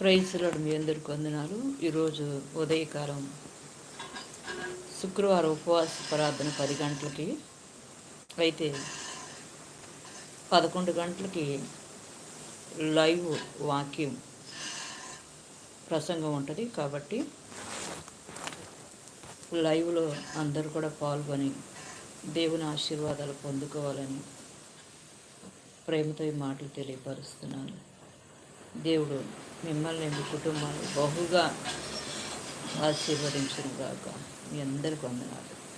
ప్రైజ్లాడు మీ అందరికి వందనాలు. ఈరోజు ఉదయకాలం శుక్రవారం ఉపవాస ప్రార్థన పది గంటలకి అయితే పదకొండు గంటలకి లైవ్ వాక్యం ప్రసంగం ఉంటుంది. కాబట్టి లైవ్లో అందరూ కూడా పాల్గొని దేవుని ఆశీర్వాదాలు పొందుకోవాలని ప్రేమతో ఈ మాటలు తెలియపరుస్తున్నాను. దేవుడు మిమ్మల్ని మీ కుటుంబాన్ని బహుగా ఆశీర్వదించిన కాక మీ అందరికి వందనాలు.